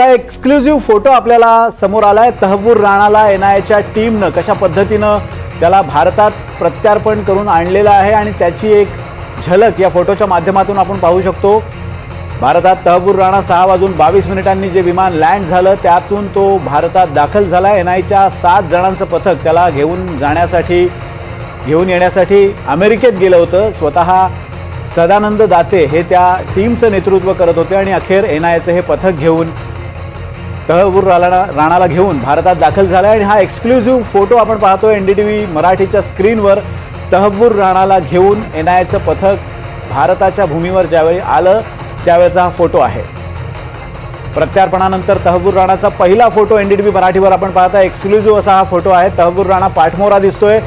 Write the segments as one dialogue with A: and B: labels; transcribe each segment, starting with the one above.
A: आता exclusive photo आपल्याला समोर आला आहे तहबूर राणाला एन आयच्या टीमनं कशा पद्धतीनं त्याला भारतात प्रत्यार्पण करून आणलेलं आहे आणि त्याची एक झलक या फोटोच्या माध्यमातून आपण पाहू शकतो. भारतात तहबूर राणा सहा वाजून बावीस मिनिटांनी जे विमान लँड झालं त्यातून तो भारतात दाखल झाला. एन आयच्या सात जणांचं पथक त्याला घेऊन जाण्यासाठी घेऊन येण्यासाठी अमेरिकेत गेलं होतं. स्वतः सदानंद दाते हे त्या टीमचं नेतृत्व करत होते आणि अखेर एन आयचं हे पथक घेऊन तहबूर राणा राणाला घेऊन भारतात दाखल झाला आणि हा एक्सक्लुझिव्ह फोटो आपण पाहतोय एन डी टी व्ही मराठीच्या स्क्रीनवर तहबूर राणाला घेऊन एन आयचं पथक भारताच्या भूमीवर ज्यावेळी आलं त्यावेळेचा हा फोटो आहे. प्रत्यार्पणानंतर तहबूर राणाचा पहिला photo N D T V मराठीवर आपण पाहता एक्सक्लुझिव्ह असा हा फोटो आहे. तहबूर राणा पाठमोरा दिसतोय.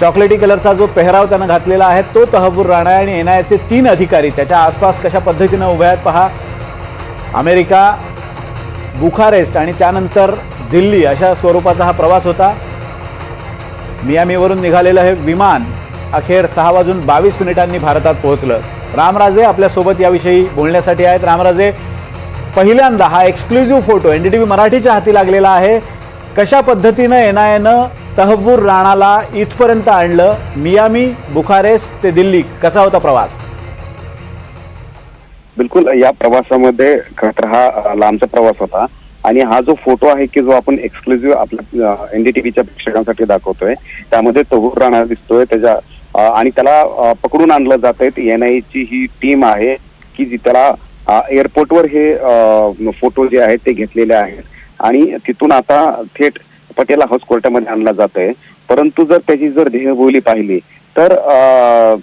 A: चॉकलेटी कलरचा जो पेहराव त्यानं घातलेला आहे तो तहबूर राणा आहे आणि एन आयचे तीन अधिकारी त्याच्या आसपास कशा पद्धतीनं उभे आहेत पहा. अमेरिका बुखारेस्ट आणि त्यानंतर दिल्ली अशा स्वरूपाचा हा प्रवास होता. मियामीवरून निघालेलं हे विमान अखेर सहा वाजून बावीस मिनिटांनी भारतात पोहोचलं. रामराजे आपल्यासोबत याविषयी बोलण्यासाठी आहेत. रामराजे पहिल्यांदा हा exclusive photo N D T V मराठीच्या हाती लागलेला आहे. कशा पद्धतीनं एन आय एनं तहबूर राणाला इथपर्यंत आणलं? मियामी बुखारेस्ट ते दिल्ली कसा होता प्रवास?
B: बिलकुल या प्रवासामध्ये खरं तर हा लांबचा प्रवास होता. आणि हा जो फोटो आहे की जो आपण एक्सक्लुझिव्ह आपल्या एनडीटीव्हीच्या प्रेक्षकांसाठी दाखवतोय त्यामध्ये तहूर राणा दिसतोय त्याच्या आणि त्याला पकडून आणलं जात आहे. एन आय ची ही टीम आहे की जी त्याला एअरपोर्टवर हे फोटो जे आहेत ते घेतलेले आहेत. आणि तिथून आता थेट पटेल हाऊस कोर्टामध्ये आणला जात आहे. परंतु जर त्याची जर देहबोली पाहिली तर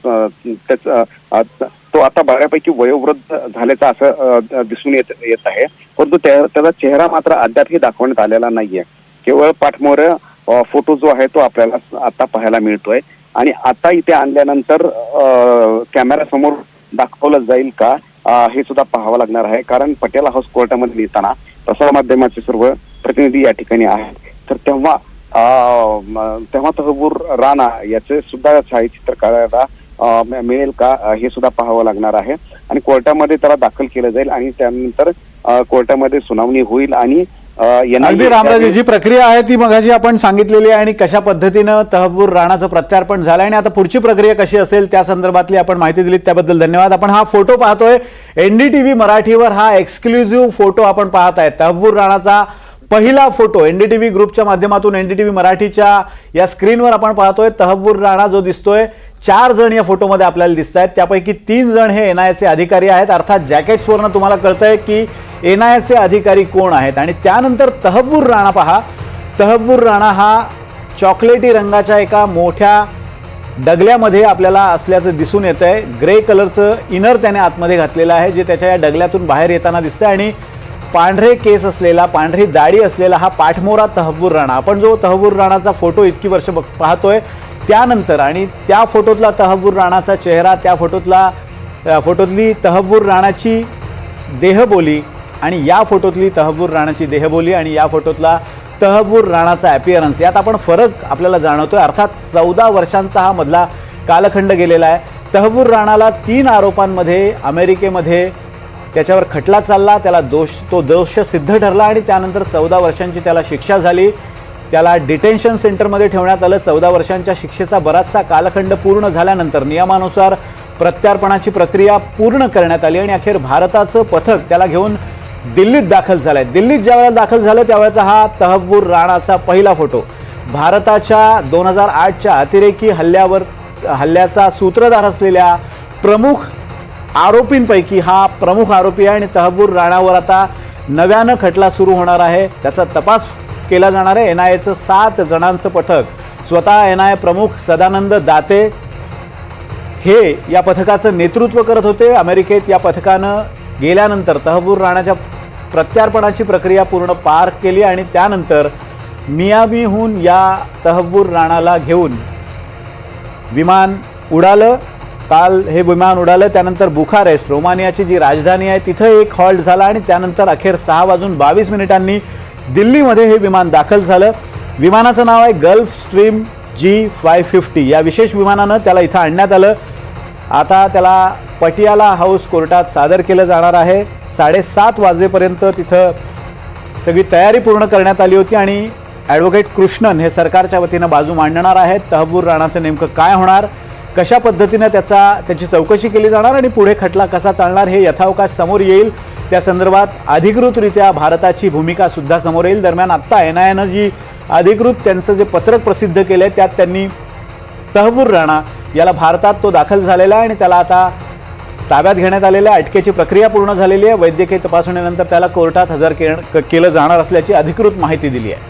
B: त्याच त्याचं आता बऱ्यापैकी वयोवृद्ध झाल्याचं असं दिसून येत येत आहे. परंतु त्या- त्याचा चेहरा मात्र अद्यापही दाखवण्यात आलेला नाहीये. केवळ पाठमोर फोटो जो आहे तो आपल्याला आता पाहायला मिळतोय. आणि आता इथे आणल्यानंतर कॅमेरा समोर दाखवलं जाईल का? हे सुद्धा पाहावं लागणार आहे. कारण पटेल हाऊस कोर्टामध्ये लिहिताना प्रसारमाध्यमाचे सर्व प्रतिनिधी या ठिकाणी आहेत. तर तेव्हा तेव्हा तहबूर राणा याचे सुद्धा छायाचित्र काढायला मिळेल का? हे सुद्धा पाहावं लागणार आहे. आणि कोर्टामध्ये त्याला दाखल केलं जाईल आणि त्यानंतर कोर्टामध्ये सुनावणी होईल आणि
A: अगदी रामराजे जी प्रक्रिया आहे ती मगाशी आपण सांगितलेली आहे आणि कशा पद्धतीनं तहबूर राणाचं प्रत्यार्पण झालं आणि आता पुढची प्रक्रिया कशी असेल त्या संदर्भातली आपण माहिती दिलीत. त्याबद्दल धन्यवाद. आपण हा फोटो पाहतोय. एनडीटीव्ही मराठीवर हा एक्सक्लुझिव्ह फोटो आपण पाहत आहे तहबूर राणाचा पहिला फोटो एनडीटीव्ही ग्रुपच्या माध्यमातून एनडीटीव्ही मराठीच्या या स्क्रीनवर आपण पाहतोय. तहबूर राणा जो दिसतोय चार जण या फोटोमध्ये आपल्याला दिसत आहेत त्यापैकी तीन जण हे एन आयचे अधिकारी आहेत. अर्थात जॅकेट्सवरनं तुम्हाला कळतंय की एन आयचे अधिकारी कोण आहेत. आणि त्यानंतर तहबूर राणा पहा. तहबूर राणा हा चॉकलेटी रंगाच्या एका मोठ्या डगल्यामध्ये आपल्याला असल्याचं दिसून येतं आहे ग्रे कलरचं इनर त्याने आतमध्ये घातलेलं आहे जे त्याच्या या डगल्यातून बाहेर येताना दिसतंय. आणि पांढरे केस असलेला पांढरी दाढी असलेला हा पाठमोरा तहबूर राणा. आपण जो तहबूर राणाचा फोटो इतकी वर्ष बघ पाहतोय त्यानंतर आणि त्या फोटोतला तहबूर राणाचा चेहरा त्या फोटोतला फोटोतली तहबूर राणाची देहबोली आणि या फोटोतली तहबूर राणाची देहबोली आणि या फोटोतला तहबूर राणाचा ॲपिअरन्स यात आपण फरक आपल्याला जाणवतो आहे अर्थात चौदा वर्षांचा हा मधला कालखंड गेलेला आहे. तहबूर राणाला तीन आरोपांमध्ये अमेरिकेमध्ये त्याच्यावर खटला चालला. त्याला दोष तो दोष सिद्ध ठरला आणि त्यानंतर चौदा वर्षांची त्याला शिक्षा झाली. त्याला डिटेन्शन सेंटरमध्ये ठेवण्यात आलं. चौदा वर्षांच्या शिक्षेचा बराचसा कालखंड पूर्ण झाल्यानंतर नियमानुसार प्रत्यार्पणाची प्रक्रिया पूर्ण करण्यात आली आणि अखेर भारताचं पथक त्याला घेऊन दिल्लीत दाखल झालं आहे दिल्लीत ज्यावेळेला दाखल झालं त्यावेळेचा हा तहबूर राणाचा पहिला फोटो. भारताच्या दोन हजार आठच्या अतिरेकी हल्ल्यावर हल्ल्याचा सूत्रधार असलेल्या प्रमुख आरोपींपैकी हा प्रमुख आरोपी आहे आणि तहबूर राणावर आता नव्यानं खटला सुरू होणार आहे. त्याचा तपास केला जाणार आहे. एन आय एचं सात जणांचं पथक. स्वतः एन आय प्रमुख सदानंद दाते हे या पथकाचं नेतृत्व करत होते. अमेरिकेत या पथकानं गेल्यानंतर तहबूर राणाच्या प्रत्यार्पणाची प्रक्रिया पूर्ण पार केली आणि त्यानंतर मियामीहून या तहबूर राणाला घेऊन विमान उडालं. काल हे विमान उडालं. त्यानंतर बुखारेस्ट रोमानियाची जी राजधानी आहे तिथं एक हॉल्ट झाला आणि त्यानंतर अखेर सहा वाजून बावीस मिनिटांनी दिल्लीमध्ये हे विमान दाखल झालं. विमानाचं नाव आहे Gulfstream G five fifty. या विशेष विमानानं त्याला इथं आणण्यात आलं. आता त्याला पटियाला हाऊस कोर्टात सादर केलं जाणार आहे. साडेसात वाजेपर्यंत तिथं सगळी तयारी पूर्ण करण्यात आली होती आणि ॲडव्होकेट कृष्णन हे सरकारच्या वतीनं बाजू मांडणार आहेत. तहबूर राणाचं नेमकं काय होणार? कशा पद्धतीनं त्याचा त्याची चौकशी केली जाणार आणि पुढे खटला कसा चालणार हे यथावकाश समोर येईल. त्या संदर्भात अधिकृतरित्या भारताची भूमिका सुद्धा समोर येईल. दरम्यान आत्ता एन आय एनं जी अधिकृत त्यांचं जे पत्रक प्रसिद्ध केलं आहे त्यात त्यांनी तहबूर राणा याला भारतात तो दाखल झालेला आहे आणि त्याला आता ताब्यात घेण्यात आलेल्या अटकेची प्रक्रिया पूर्ण झालेली आहे. वैद्यकीय तपासणीनंतर त्याला कोर्टात हजर के केलं जाणार असल्याची अधिकृत माहिती दिली आहे.